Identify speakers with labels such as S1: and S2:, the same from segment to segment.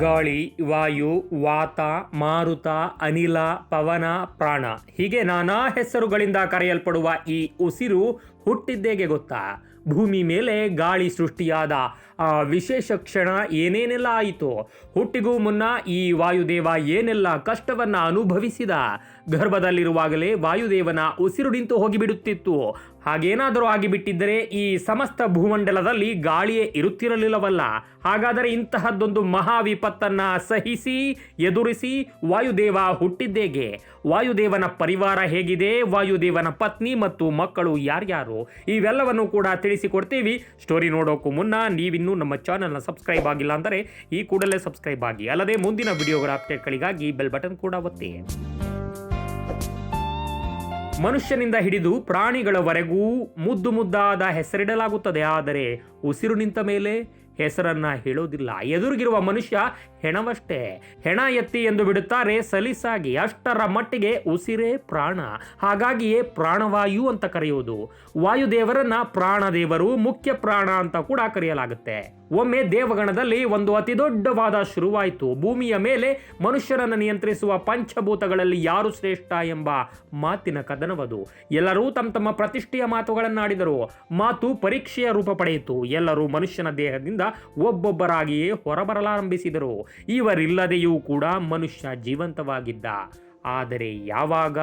S1: ಗಾಳಿ ವಾಯು ವಾತ ಮಾರುತ ಅನಿಲ ಪವನ ಪ್ರಾಣ ಹೀಗೆ ನಾನಾ ಹೆಸರುಗಳಿಂದ ಕರೆಯಲ್ಪಡುವ ಈ ಉಸಿರು ಹುಟ್ಟಿದ್ದೇಗೆ ಗೊತ್ತಾ? ಭೂಮಿ ಮೇಲೆ ಗಾಳಿ ಸೃಷ್ಟಿಯಾದ ಆ ವಿಶೇಷ ಕ್ಷಣ ಏನೇನೆಲ್ಲ ಆಯಿತು? ಹುಟ್ಟಿಗೂ ಮುನ್ನ ಈ ವಾಯುದೇವ ಏನೆಲ್ಲ ಕಷ್ಟವನ್ನ ಅನುಭವಿಸಿದ? ಗರ್ಭದಲ್ಲಿರುವಾಗಲೇ ವಾಯುದೇವನ ಉಸಿರು ನಿಂತು ಹೋಗಿಬಿಡುತ್ತಿತ್ತು. ಹಾಗೇನಾದರೂ ಆಗಿಬಿಟ್ಟಿದ್ದರೆ ಈ ಸಮಸ್ತ ಭೂಮಂಡಲದಲ್ಲಿ ಗಾಳಿಯೇ ಇರುತ್ತಿರಲಿಲ್ಲವಲ್ಲ. ಹಾಗಾದರೆ ಇಂತಹದ್ದೊಂದು ಮಹಾ ವಿಪತ್ತನ್ನ ಸಹಿಸಿ, ಎದುರಿಸಿ ವಾಯುದೇವ ಹುಟ್ಟಿದ್ದೇಗೆ. ವಾಯುದೇವನ ಪರಿವಾರ ಹೇಗಿದೆ? ವಾಯುದೇವನ ಪತ್ನಿ ಮತ್ತು ಮಕ್ಕಳು ಯಾರ್ಯಾರು? ಇವೆಲ್ಲವನ್ನು ಕೂಡ ತಿಳಿಸಿಕೊಡ್ತೀವಿ. ಸ್ಟೋರಿ ನೋಡೋಕ್ಕೂ ಮುನ್ನ ನೀವಿನ್ನೂ ನಮ್ಮ ಚಾನಲ್ನ ಸಬ್ಸ್ಕ್ರೈಬ್ ಆಗಿಲ್ಲ ಅಂದರೆ ಈ ಕೂಡಲೇ ಸಬ್ಸ್ಕ್ರೈಬ್ ಆಗಿ. ಅಲ್ಲದೆ ಮುಂದಿನ ವಿಡಿಯೋಗಳ ಅಪ್ಡೇಟ್ಗಳಿಗಾಗಿ ಬೆಲ್ ಬಟನ್ ಕೂಡ ಒತ್ತಿ. ಮನುಷ್ಯನಿಂದ ಹಿಡಿದು ಪ್ರಾಣಿಗಳವರೆಗೂ ಮುದ್ದು ಮುದ್ದಾದ ಹೆಸರಿಡಲಾಗುತ್ತದೆ. ಆದರೆ ಉಸಿರು ನಿಂತ ಮೇಲೆ ಹೆಸರನ್ನ ಹೇಳೋದಿಲ್ಲ. ಎದುರಿಗಿರುವ ಮನುಷ್ಯ ಹೆಣವಷ್ಟೇ. ಹೆಣ ಎತ್ತಿ ಎಂದು ಬಿಡುತ್ತಾರೆ, ಸಲೀಸಾಗಿ ಅಷ್ಟರ ಮಟ್ಟಿಗೆ ಉಸಿರೇ ಪ್ರಾಣ. ಹಾಗಾಗಿಯೇ ಪ್ರಾಣವಾಯು ಅಂತ ಕರೆಯುವುದು. ವಾಯುದೇವರನ್ನ ಪ್ರಾಣದೇವರು ಮುಖ್ಯ ಪ್ರಾಣ ಅಂತ ಕೂಡ ಕರೆಯಲಾಗುತ್ತೆ. ಒಮ್ಮೆ ದೇವಗಣದಲ್ಲಿ ಒಂದು ಅತಿ ದೊಡ್ಡವಾದ ಶುರುವಾಯಿತು. ಭೂಮಿಯ ಮೇಲೆ ಮನುಷ್ಯರನ್ನು ನಿಯಂತ್ರಿಸುವ ಪಂಚಭೂತಗಳಲ್ಲಿ ಯಾರು ಶ್ರೇಷ್ಠ ಎಂಬ ಮಾತಿನ ಕದನವದು. ಎಲ್ಲರೂ ತಮ್ಮ ತಮ್ಮ ಪ್ರತಿಷ್ಠೆಯ ಮಾತುಗಳನ್ನಾಡಿದರು. ಮಾತು ಪರೀಕ್ಷೆಯ ರೂಪ ಪಡೆಯಿತು. ಎಲ್ಲರೂ ಮನುಷ್ಯನ ದೇಹದಿಂದ ಒಬ್ಬೊಬ್ಬರಾಗಿಯೇ ಹೊರಬರಲಾರಂಭಿಸಿದರು. ಇವರಿಲ್ಲದೆಯೂ ಕೂಡ ಮನುಷ್ಯ ಜೀವಂತವಾಗಿದ್ದ. ಆದರೆ ಯಾವಾಗ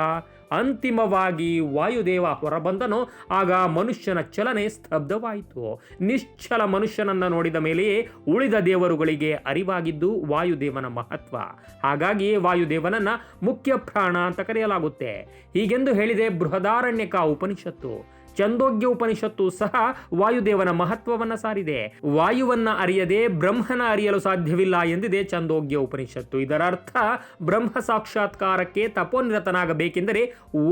S1: ಅಂತಿಮವಾಗಿ ವಾಯುದೇವ ಹೊರಬಂದನೋ ಆಗ ಮನುಷ್ಯನ ಚಲನೆ ಸ್ತಬ್ಧವಾಯಿತು. ನಿಶ್ಚಲ ಮನುಷ್ಯನನ್ನ ನೋಡಿದ ಮೇಲೆಯೇ ಉಳಿದ ದೇವರುಗಳಿಗೆ ಅರಿವಾಗಿದ್ದು ವಾಯುದೇವನ ಮಹತ್ವ. ಹಾಗಾಗಿ ವಾಯುದೇವನನ್ನ ಮುಖ್ಯ ಪ್ರಾಣ ಅಂತ ಕರೆಯಲಾಗುತ್ತೆ. ಹೀಗೆಂದು ಹೇಳಿದೆ ಬೃಹದಾರಣ್ಯಕ ಉಪನಿಷತ್ತು. ಚಂದೋಗ್ಯ ಉಪನಿಷತ್ತು ಸಹ ವಾಯುದೇವನ ಮಹತ್ವವನ್ನ ಸಾರಿದೆ. ವಾಯುವನ್ನ ಅರಿಯದೆ ಬ್ರಹ್ಮನ ಅರಿಯಲು ಸಾಧ್ಯವಿಲ್ಲ ಎಂದಿದೆ ಚಂದೋಗ್ಯ ಉಪನಿಷತ್ತು ಇದರ ಅರ್ಥ ಬ್ರಹ್ಮ ಸಾಕ್ಷಾತ್ಕಾರಕ್ಕೆ ತಪೋನಿರತನಾಗಬೇಕೆಂದರೆ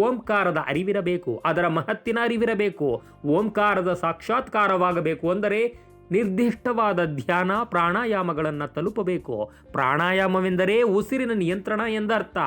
S1: ಓಂಕಾರದ ಅರಿವಿರಬೇಕು, ಅದರ ಮಹತ್ತಿನ ಅರಿವಿರಬೇಕು. ಓಂಕಾರದ ಸಾಕ್ಷಾತ್ಕಾರವಾಗಬೇಕು ಅಂದರೆ ನಿರ್ದಿಷ್ಟವಾದ ಧ್ಯಾನ ಪ್ರಾಣಾಯಾಮಗಳನ್ನು ತಲುಪಬೇಕು. ಪ್ರಾಣಾಯಾಮವೆಂದರೆ ಉಸಿರಿನ ನಿಯಂತ್ರಣ ಎಂದರ್ಥ.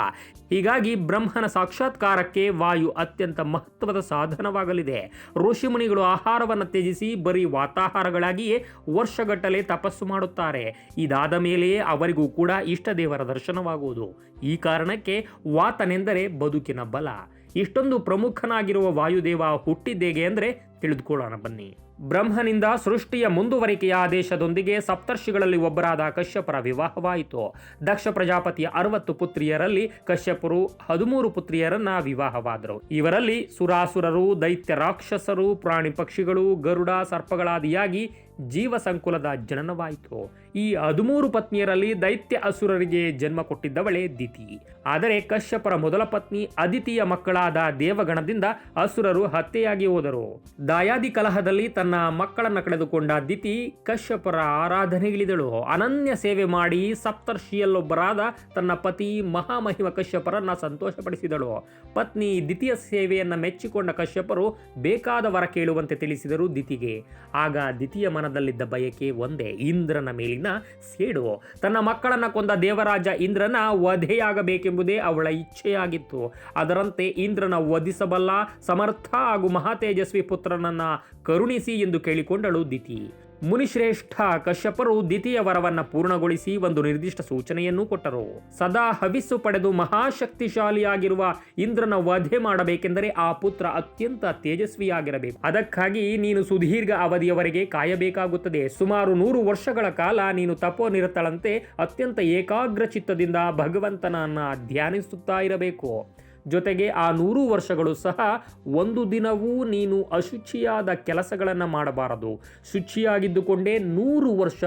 S1: ಹೀಗಾಗಿ ಬ್ರಹ್ಮನ ಸಾಕ್ಷಾತ್ಕಾರಕ್ಕೆ ವಾಯು ಅತ್ಯಂತ ಮಹತ್ವದ ಸಾಧನವಾಗಲಿದೆ. ಋಷಿಮುನಿಗಳು ಆಹಾರವನ್ನು ತ್ಯಜಿಸಿ ಬರೀ ವಾತಾಹಾರಗಳಾಗಿಯೇ ವರ್ಷಗಟ್ಟಲೆ ತಪಸ್ಸು ಮಾಡುತ್ತಾರೆ. ಇದಾದ ಮೇಲೆಯೇ ಅವರಿಗೂ ಕೂಡ ಇಷ್ಟ ದೇವರ ದರ್ಶನವಾಗುವುದು. ಈ ಕಾರಣಕ್ಕೆ ವಾತನೆಂದರೆ ಬದುಕಿನ ಬಲ. ಇಷ್ಟೊಂದು ಪ್ರಮುಖನಾಗಿರುವ ವಾಯುದೇವ ಹುಟ್ಟಿದ್ದೇಗೆ ಅಂದರೆ ತಿಳಿದುಕೊಳ್ಳೋಣ ಬನ್ನಿ. ಬ್ರಹ್ಮನಿಂದ ಸೃಷ್ಟಿಯ ಮುಂದುವರಿಕೆಯ ಆದೇಶದೊಂದಿಗೆ ಸಪ್ತರ್ಷಿಗಳಲ್ಲಿ ಒಬ್ಬರಾದ ಕಶ್ಯಪರ ವಿವಾಹವಾಯಿತು. ದಕ್ಷ ಪ್ರಜಾಪತಿಯ ಅರವತ್ತು ಪುತ್ರಿಯರಲ್ಲಿ ಕಶ್ಯಪರು ಹದಿಮೂರು ಪುತ್ರಿಯರನ್ನ ವಿವಾಹವಾದರು. ಇವರಲ್ಲಿ ಸುರಾಸುರರು, ದೈತ್ಯ ರಾಕ್ಷಸರು, ಪ್ರಾಣಿ ಪಕ್ಷಿಗಳು, ಗರುಡ, ಸರ್ಪಗಳಾದಿಯಾಗಿ ಜೀವ ಸಂಕುಲದ ಜನನವಾಯಿತು. ಈ ಹದಿಮೂರು ಪತ್ನಿಯರಲ್ಲಿ ದೈತ್ಯ ಅಸುರರಿಗೆ ಜನ್ಮ ಕೊಟ್ಟಿದ್ದವಳೆ ದಿತಿ. ಆದರೆ ಕಶ್ಯಪರ ಮೊದಲ ಪತ್ನಿ ಅದಿತಿಯ ಮಕ್ಕಳಾದ ದೇವಗಣದಿಂದ ಅಸುರರು ಹತ್ಯೆಯಾಗಿ ಹೋದರು. ದಾಯಾದಿ ಕಲಹದಲ್ಲಿ ತನ್ನ ಮಕ್ಕಳನ್ನು ಕಳೆದುಕೊಂಡ ದಿತಿ ಕಶ್ಯಪರ ಆರಾಧನೆಗಿಳಿದಳು. ಅನನ್ಯ ಸೇವೆ ಮಾಡಿ ಸಪ್ತರ್ಷಿಯಲ್ಲೊಬ್ಬರಾದ ತನ್ನ ಪತಿ ಮಹಾಮಹಿಮ ಕಶ್ಯಪರನ್ನ ಸಂತೋಷಪಡಿಸಿದಳು. ಪತ್ನಿ ದಿತಿಯ ಸೇವೆಯನ್ನ ಮೆಚ್ಚಿಕೊಂಡ ಕಶ್ಯಪರು ಬೇಕಾದ ವರ ಕೇಳುವಂತೆ ತಿಳಿಸಿದರು ದಿತಿಗೆ. ಆಗ ದಿತಿಯ ಮನದಲ್ಲಿದ್ದ ಬಯಕೆ ಒಂದೇ, ಇಂದ್ರನ ಮೇಲಿನ ಸೇಡು. ತನ್ನ ಮಕ್ಕಳನ್ನ ಕೊಂದ ದೇವರಾಜ ಇಂದ್ರನ ವಧೆಯಾಗಬೇಕೆಂಬುದೇ ಅವಳ ಇಚ್ಛೆಯಾಗಿತ್ತು. ಅದರಂತೆ ಇಂದ್ರನ ವಧಿಸಬಲ್ಲ ಸಮರ್ಥ ಹಾಗೂ ಮಹಾತೇಜಸ್ವಿ ಪುತ್ರನನ್ನ ಕರುಣಿಸಿ ಎಂದು ಕೇಳಿಕೊಂಡಳು ದಿತಿ. ಮುನಿಶ್ರೇಷ್ಠ ಕಶ್ಯಪರು ದ್ವಿತೀಯ ವರವನ್ನ ಪೂರ್ಣಗೊಳಿಸಿ ಒಂದು ನಿರ್ದಿಷ್ಟ ಸೂಚನೆಯನ್ನು ಕೊಟ್ಟರು. ಸದಾ ಹವಿಸ್ಸು ಪಡೆದು ಮಹಾಶಕ್ತಿಶಾಲಿಯಾಗಿರುವ ಇಂದ್ರನ ವಧೆ ಮಾಡಬೇಕೆಂದರೆ ಆ ಪುತ್ರ ಅತ್ಯಂತ ತೇಜಸ್ವಿಯಾಗಿರಬೇಕು. ಅದಕ್ಕಾಗಿ ನೀನು ಸುದೀರ್ಘ ಅವಧಿಯವರೆಗೆ ಕಾಯಬೇಕಾಗುತ್ತದೆ. ಸುಮಾರು ನೂರು ವರ್ಷಗಳ ಕಾಲ ನೀನು ತಪೋನಿರತಳಂತೆ ಅತ್ಯಂತ ಏಕಾಗ್ರ ಚಿತ್ತದಿಂದ ಭಗವಂತನನ್ನ ಧ್ಯಾನಿಸುತ್ತಾ ಇರಬೇಕು. ಜೊತೆಗೆ ಆ ನೂರು ವರ್ಷಗಳು ಸಹ ಒಂದು ದಿನವೂ ನೀನು ಅಶುಚಿಯಾದ ಕೆಲಸಗಳನ್ನು ಮಾಡಬಾರದು. ಶುಚಿಯಾಗಿದ್ದುಕೊಂಡೇ ನೂರು ವರ್ಷ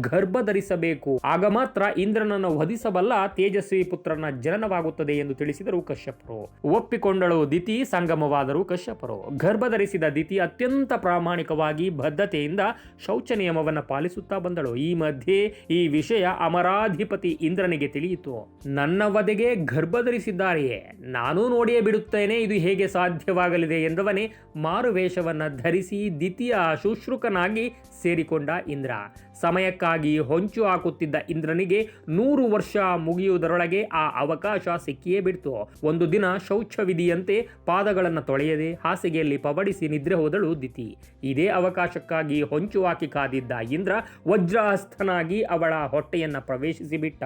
S1: ಗರ್ಭ ಧರಿಸಬೇಕು ಆಗ ಮಾತ್ರ ಇಂದ್ರನನ್ನು ವಧಿಸಬಲ್ಲ ತೇಜಸ್ವಿ ಪುತ್ರನ ಜನನವಾಗುತ್ತದೆ ಎಂದು ತಿಳಿಸಿದರು ಕಶ್ಯಪರು. ಒಪ್ಪಿಕೊಂಡಳು ದಿತಿ ಸಂಗಮವಾದರು ಕಶ್ಯಪರು. ಗರ್ಭ ಧರಿಸಿದ ದಿತಿ ಅತ್ಯಂತ ಪ್ರಾಮಾಣಿಕವಾಗಿ ಬದ್ಧತೆಯಿಂದ ಶೌಚ ನಿಯಮವನ್ನು ಪಾಲಿಸುತ್ತಾ ಬಂದಳು. ಈ ಮಧ್ಯೆ ಈ ವಿಷಯ ಅಮರಾಧಿಪತಿ ಇಂದ್ರನಿಗೆ ತಿಳಿಯಿತು. ನನ್ನ ವಧೆಗೆ ಗರ್ಭ ಧರಿಸಿದ್ದಾರೆಯೇ ನಾನೂ ನೋಡಿಯೇ ಬಿಡುತ್ತೇನೆ ಇದು ಹೇಗೆ ಸಾಧ್ಯವಾಗಲಿದೆ ಎಂದವನೇ ಮಾರುವೇಷವನ್ನು ಧರಿಸಿ ದ್ವಿತೀಯ ಶುಶ್ರೂಕನಾಗಿ ಸೇರಿಕೊಂಡ ಇಂದ್ರ. ಸಮಯಕ್ಕಾಗಿ ಹೊಂಚು ಹಾಕುತ್ತಿದ್ದ ಇಂದ್ರನಿಗೆ ನೂರು ವರ್ಷ ಮುಗಿಯುವುದರೊಳಗೆ ಆ ಅವಕಾಶ ಸಿಕ್ಕಿಯೇ ಬಿಡ್ತು. ಒಂದು ದಿನ ಶೌಚ ವಿಧಿಯಂತೆ ಪಾದಗಳನ್ನು ತೊಳೆಯದೆ ಹಾಸಿಗೆಯಲ್ಲಿ ಪವಡಿಸಿ ನಿದ್ರೆ ಹೋದಳು ದಿತಿ. ಇದೇ ಅವಕಾಶಕ್ಕಾಗಿ ಹೊಂಚು ಹಾಕಿ ಕಾದಿದ್ದ ಇಂದ್ರ ವಜ್ರಹಸ್ತನಾಗಿ ಅವಳ ಹೊಟ್ಟೆಯನ್ನ ಪ್ರವೇಶಿಸಿಬಿಟ್ಟ.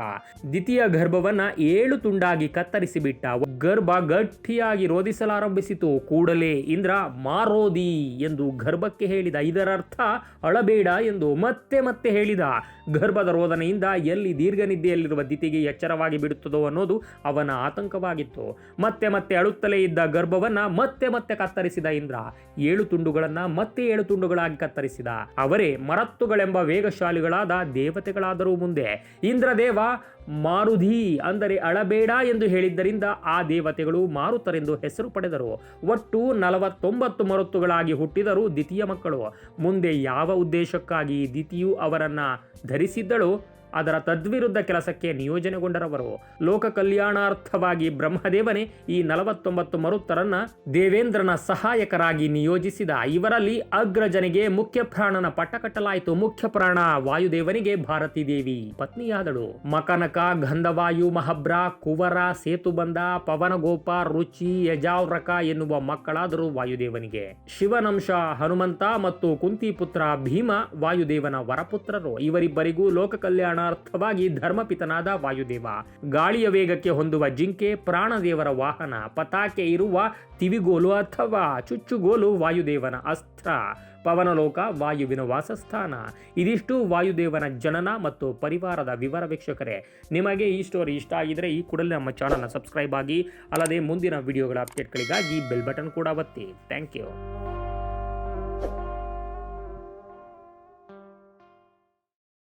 S1: ದಿತಿಯ ಗರ್ಭವನ್ನ ಏಳು ತುಂಡಾಗಿ ಕತ್ತರಿಸಿ ಬಿಟ್ಟ ಗರ್ಭ ಗಟ್ಟಿಯಾಗಿ ರೋಧಿಸಲಾರಂಭಿಸಿತು. ಕೂಡಲೇ ಇಂದ್ರ ಮಾರೋದಿ ಎಂದು ಗರ್ಭಕ್ಕೆ ಹೇಳಿದ ಇದರರ್ಥ ಅಳಬೇಡ ಎಂದು ಮತ್ತೆ ಮತ್ತೆ ಹೇಳಿದ. ಗರ್ಭದ ರೋದನೆಯಿಂದ ಎಲ್ಲಿ ದೀರ್ಘ ನಿದ್ದೆಯಲ್ಲಿರುವ ದಿತಿಗೆ ಎಚ್ಚರವಾಗಿ ಬಿಡುತ್ತದೋ ಅನ್ನೋದು ಅವನ ಆತಂಕವಾಗಿತ್ತು. ಮತ್ತೆ ಮತ್ತೆ ಅಳುತ್ತಲೇ ಇದ್ದ ಗರ್ಭವನ್ನ ಮತ್ತೆ ಮತ್ತೆ ಕತ್ತರಿಸಿದ ಇಂದ್ರ. ಏಳು ತುಂಡುಗಳನ್ನ ಮತ್ತೆ ಏಳು ತುಂಡುಗಳಾಗಿ ಕತ್ತರಿಸಿದ. ಅವರೇ ಮರತ್ತುಗಳೆಂಬ ವೇಗಶಾಲಿಗಳಾದ ದೇವತೆಗಳಾದರೂ ಮುಂದೆ. ಇಂದ್ರದೇವ ಮಾರುಧಿ ಅಂದರೆ ಅಳಬೇಡ ಎಂದು ಹೇಳಿದ್ದರಿಂದ ಆ ದೇವತೆಗಳು ಮಾರುತರೆಂದು ಹೆಸರು ಪಡೆದರು. ಒಟ್ಟು ನಲವತ್ತೊಂಬತ್ತು ಮರುತ್ತುಗಳಾಗಿ ಹುಟ್ಟಿದರು ದ್ವಿತೀಯ ಮಕ್ಕಳು. ಮುಂದೆ ಯಾವ ಉದ್ದೇಶಕ್ಕಾಗಿ ದಿತಿಯು ಅವರನ್ನು ಧರಿಸಿದ್ದಳು? ಅದರ ತದ್ವಿರುದ್ಧ ಕೆಲಸಕ್ಕೆ ನಿಯೋಜನೆಗೊಂಡರವರು ಲೋಕ ಕಲ್ಯಾಣಾರ್ಥವಾಗಿ ಬ್ರಹ್ಮದೇವನೇ ಈ ನಲವತ್ತೊಂಬತ್ತು ಮರುತ್ತರನ್ನ ದೇವೇಂದ್ರನ ಸಹಾಯಕರಾಗಿ ನಿಯೋಜಿಸಿದ ಇವರಲ್ಲಿ ಅಗ್ರಜನಿಗೆ ಮುಖ್ಯ ಪ್ರಾಣನ ಪಟ್ಟ ಕಟ್ಟಲಾಯಿತು. ಮುಖ್ಯ ಪ್ರಾಣ ವಾಯುದೇವನಿಗೆ ಭಾರತೀ ದೇವಿ ಪತ್ನಿಯಾದಳು. ಮಕನಕ, ಗಂಧವಾಯು, ಮಹಬ್ರ, ಕುವರ, ಸೇತುಬಂಧ, ಪವನಗೋಪ, ರುಚಿ, ಯಜಾವ್ರಕ ಎನ್ನುವ ಮಕ್ಕಳಾದರು ವಾಯುದೇವನಿಗೆ. ಶಿವನಂಶ, ಹನುಮಂತ ಮತ್ತು ಕುಂತಿಪುತ್ರ ಭೀಮ ವಾಯುದೇವನ ವರಪುತ್ರರು. ಇವರಿಬ್ಬರಿಗೂ ಲೋಕ ಕಲ್ಯಾಣಾರ್ಥವಾಗಿ ಧರ್ಮಪಿತನಾದ ವಾಯುದೇವ. ಗಾಳಿಯ ವೇಗಕ್ಕೆ ಹೊಂದುವ ಜಿಂಕೆ, ಪ್ರಾಣದೇವರ ವಾಹನ, ಪತಾಕೆ ಇರುವ ತಿವಿಗೋಲು ಅಥವಾ ಚುಚ್ಚುಗೋಲು ವಾಯುದೇವನ ಅಸ್ತ್ರ. ಪವನಲೋಕ, ವಾಯುವಿನ ವಾಸಸ್ಥಾನ. ಇದಿಷ್ಟು ವಾಯುದೇವನ ಜನನ ಮತ್ತು ಪರಿವಾರದ ವಿವರ ವೀಕ್ಷಕರೇ. ನಿಮಗೆ ಈ ಸ್ಟೋರಿ ಇಷ್ಟ ಆಗಿದ್ರೆ ಈ ಕೂಡಲೇ ನಮ್ಮ ಚಾನಲ್ನ ಸಬ್ಸ್ಕ್ರೈಬ್ ಆಗಿ, ಅಲ್ಲದೆ ಮುಂದಿನ ವಿಡಿಯೋಗಳ ಅಪ್ಡೇಟ್ಗಳಿಗಾಗಿ ಬೆಲ್ ಬಟನ್ ಕೂಡ ಒತ್ತಿ. Thank you